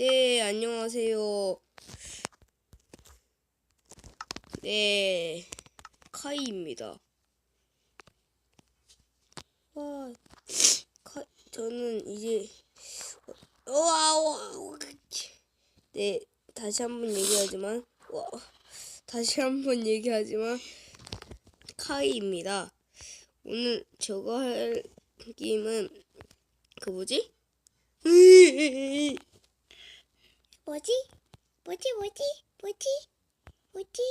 네, 안녕하세요. 네, 카이입니다. 와, 카, 저는 이제, 어, 와, 와, 네, 다시 한번 얘기하지만, 와, 다시 한번 얘기하지만, 카이입니다. 오늘 저거 할 게임은, 그 뭐지? 뭐지? 뭐지? 뭐지? 뭐지? 뭐지?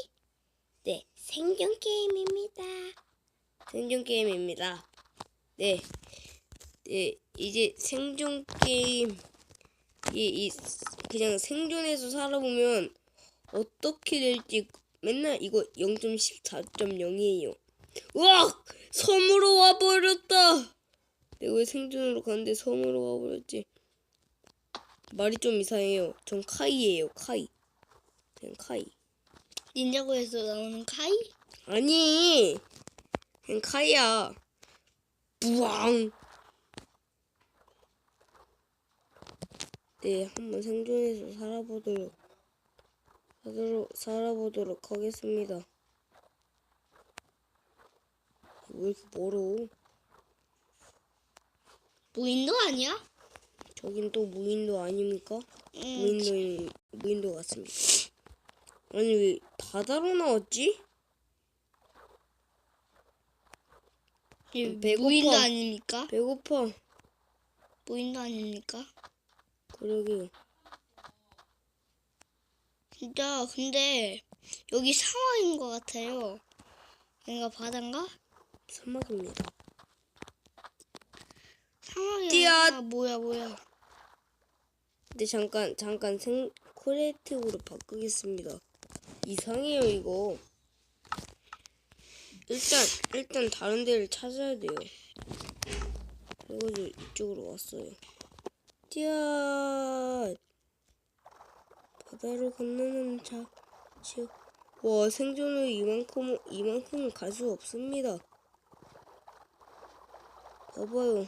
네, 생존 게임입니다. 생존 게임입니다. 네, 네 이제 생존 게임 이, 이 그냥 생존해서 살아보면 어떻게 될지 맨날 이거 0.14.0이에요. 우와, 섬으로 와버렸다. 내가 왜 생존으로 갔는데 섬으로 와버렸지? 말이 좀 이상해요. 전 카이예요, 카이. 그냥 카이. 닌자고에서 나오는 카이? 아니 그냥 카이야 부왕 네 한번 생존해서 살아보도록 살아보도록, 살아보도록 하겠습니다 왜 이렇게 멀어 무인도 아니야? 저긴 또 무인도 아닙니까? 응. 무인도 무인도 같습니다 아니 왜 바다로 나왔지? 이 배고파. 무인도 아닙니까? 배고파 무인도 아닙니까? 그러게요 진짜 근데 여기 사막인 것 같아요. 여기가 바다인가? 사막입니다 사막이. 아니라 뭐야 뭐야? 근데 잠깐 잠깐 생 크리에이티브로 바꾸겠습니다. 이상해요 이거. 일단 일단 다른 데를 찾아야 돼요. 그래가지고 이쪽으로 왔어요. 띠아 바다를 건너는 자 지역. 와 생존으로 이만큼 이만큼은 갈 수 없습니다. 봐봐요.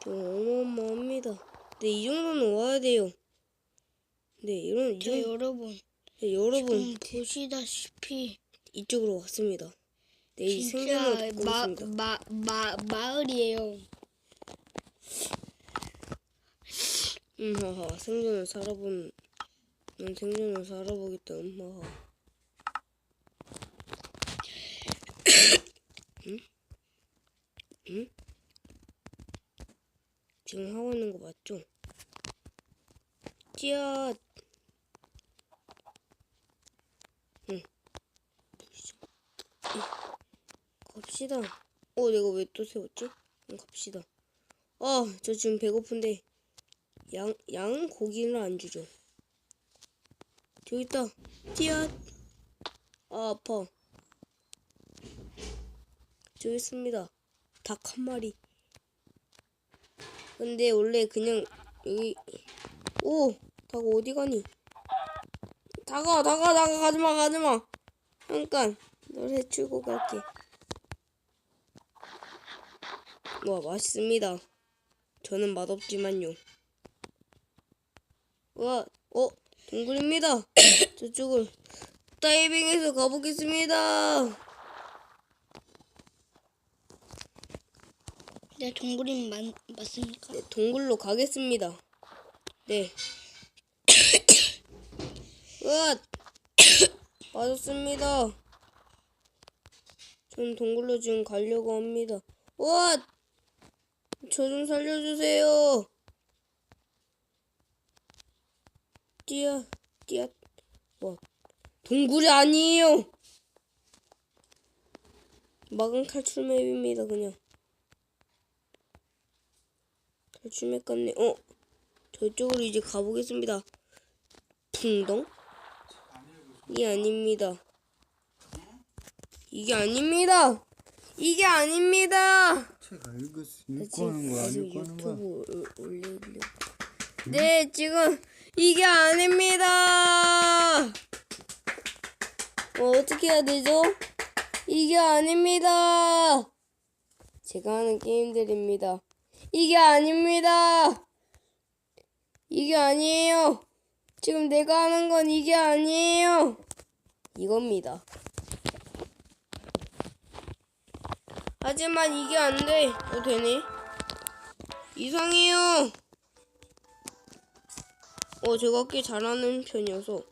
좀 어마어마합니다. 네, 이 정도는 와야 돼요. 네, 이런, 이저 정도, 여러분 네, 여러분, 지금 보시다시피 이쪽으로 왔습니다. 네, 이 진짜 생존을 듣고 마, 있습니다. 마, 마, 마을이에요. 음, 하하, 생존을 살아본, 난 생존을 살아보겠다, 음, 하하. 응? 응? 지금 하고 있는 거 맞죠? 찌앗! 응. 갑시다. 어, 내가 왜 또 세웠지? 응, 갑시다. 아, 저 지금 배고픈데. 양, 양 고기는 안 주죠. 저기 있다. 띠앗. 아, 아파. 저기 있습니다. 닭 한 마리. 근데 원래 그냥 여기 오! 닭 어디 가니? 다가 다가 다가 가지마 가지마 잠깐 널 해치고 갈게 와 맛있습니다 저는 맛없지만요 와 어? 동굴입니다 저쪽을 다이빙해서 가보겠습니다 네, 동굴이 맞, 맞습니까? 네, 동굴로 가겠습니다. 네. 으앗! 맞았습니다. 전 동굴로 지금 가려고 합니다. 으앗! 저좀 살려주세요. 뛰어, 뛰어. 와, 동굴이 아니에요. 마강 탈출 맵입니다, 그냥. 탈출맵 같네. 어, 저쪽으로 이제 가보겠습니다. 풍덩? 이 아닙니다. 이게 아닙니다. 이게 아닙니다. 제가 읽었, 나 읽고 하는 거야, 지금 읽고 하는 거야. 유튜브 올- 올리려고. 네, 지금 이게 아닙니다. 어, 어떻게 해야 되죠? 이게 아닙니다. 제가 하는 게임들입니다. 이게 아닙니다. 이게 아니에요. 지금 내가 하는 건 이게 아니에요. 이겁니다. 하지만 이게 안 돼. 어, 되네. 이상해요. 어, 제가 꽤 잘하는 편이어서.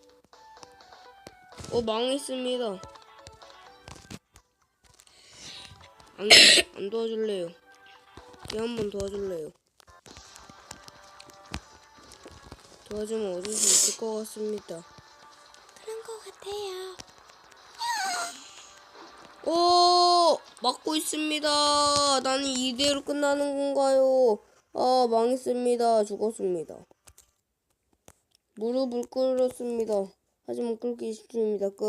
어, 망했습니다. 안, 안 도와줄래요. 얘 한번 도와줄래요. 도와주면 얻을 수 있을 것 같습니다. 그런 것 같아요. 오! 막고 있습니다. 나는 이대로 끝나는 건가요? 아, 망했습니다. 죽었습니다. 무릎을 꿇었습니다. 하지만 꿇기 쉽습니다. 끝.